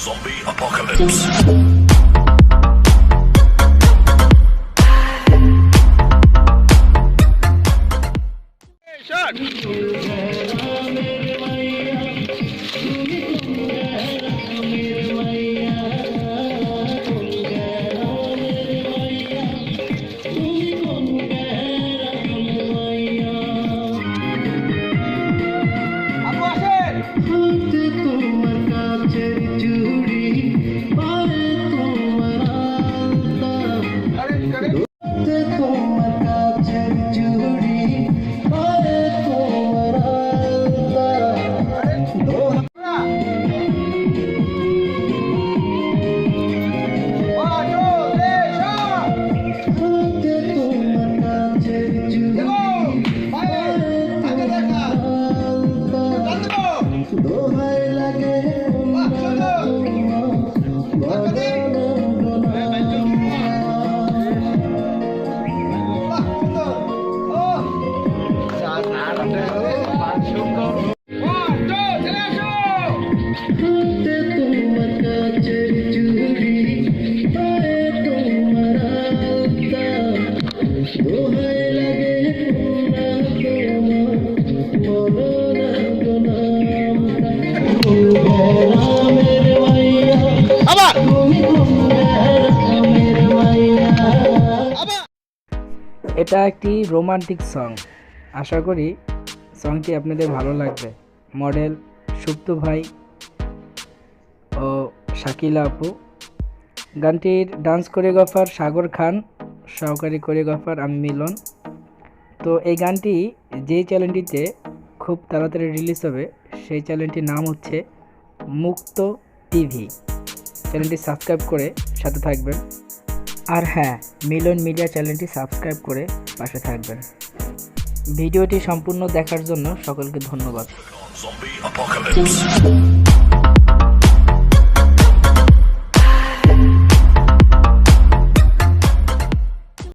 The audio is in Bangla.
Zombie Apocalypse. Hey, shot! দোহাই লাগে হাতে তোমার এটা একটি রোমান্টিক সং আশা করি সংটি আপনাদের ভালো লাগবে। মডেল সুপ্ত ভাই ও শাকিলা আপু। গানটির ডান্স কোরিওগ্রাফার সাগর খান, সহকারী কোরিওগ্রাফার আমি মিলন। তো এই গানটি যেই চ্যানেলটিতে খুব তাড়াতাড়ি রিলিজ হবে, সেই চ্যানেলটির নাম হচ্ছে মুক্ত টিভি। চ্যানেলটি সাবস্ক্রাইব করে সাথে থাকবেন। আর হ্যাঁ মিলন মিডিয়া চ্যানেলটি সাবস্ক্রাইব করে পাশে থাকবেন ভিডিওটি সম্পূর্ণ দেখার জন্য সকলকে ধন্যবাদ.